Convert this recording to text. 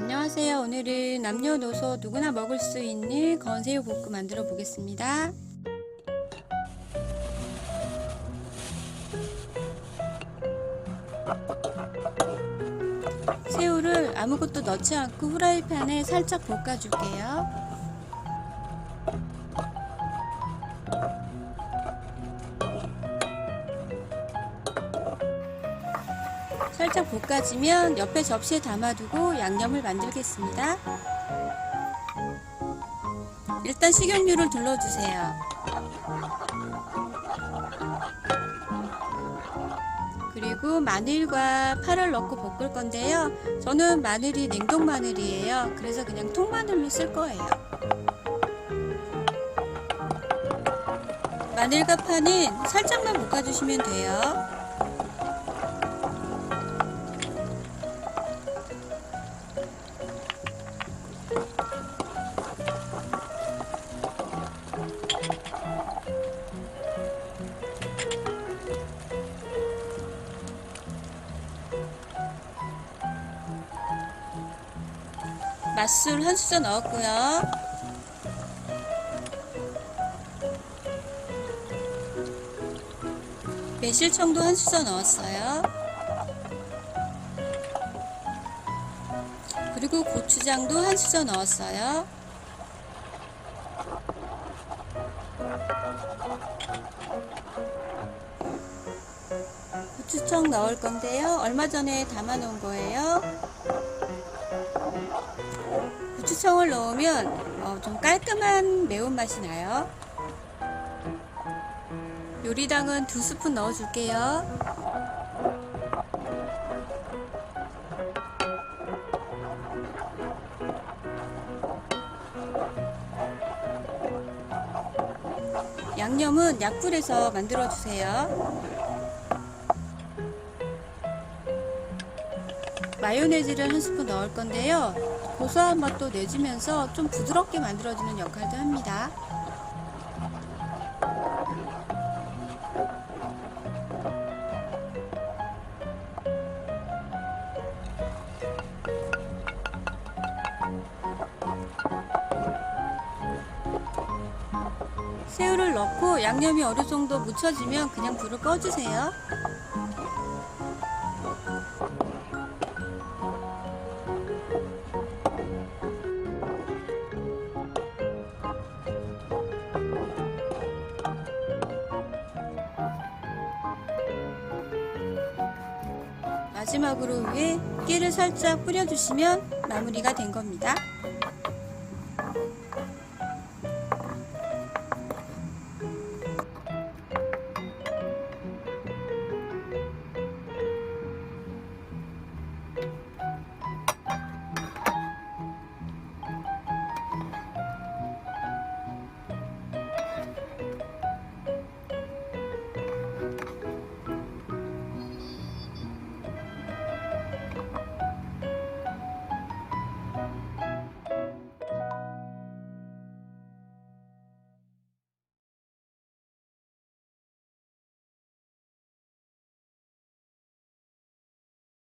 안녕하세요. 오늘은 남녀노소 누구나 먹을 수 있는 건새우 볶음 만들어 보겠습니다. 새우를 아무것도 넣지 않고 후라이팬에 살짝 볶아줄게요. 살짝 볶아지면 옆에 접시에 담아두고 양념을 만들겠습니다. 일단 식용유를 둘러주세요. 그리고 마늘과 파를 넣고 볶을 건데요. 저는 마늘이 냉동 마늘이에요. 그래서 그냥 통마늘로 쓸 거예요. 마늘과 파는 살짝만 볶아주시면 돼요. 맛술 한 수저 넣었고요. 매실청도 한 수저 넣었어요. 그리고 고추장도 한 수저 넣었어요. 고추청 넣을 건데요. 얼마 전에 담아 놓은 거예요. 고추청을 넣으면 어, 좀 깔끔한 매운맛이 나요. 요리당은 두 스푼 넣어 줄게요. 양념은 약불에서 만들어 주세요. 마요네즈를 한 스푼 넣을 건데요. 고소한 맛도 내주면서 좀 부드럽게 만들어주는 역할도 합니다. 새우를 넣고 양념이 어느 정도 묻혀지면 그냥 불을 꺼주세요. 마지막으로 위에 깨를 살짝 뿌려주시면 마무리가 된 겁니다.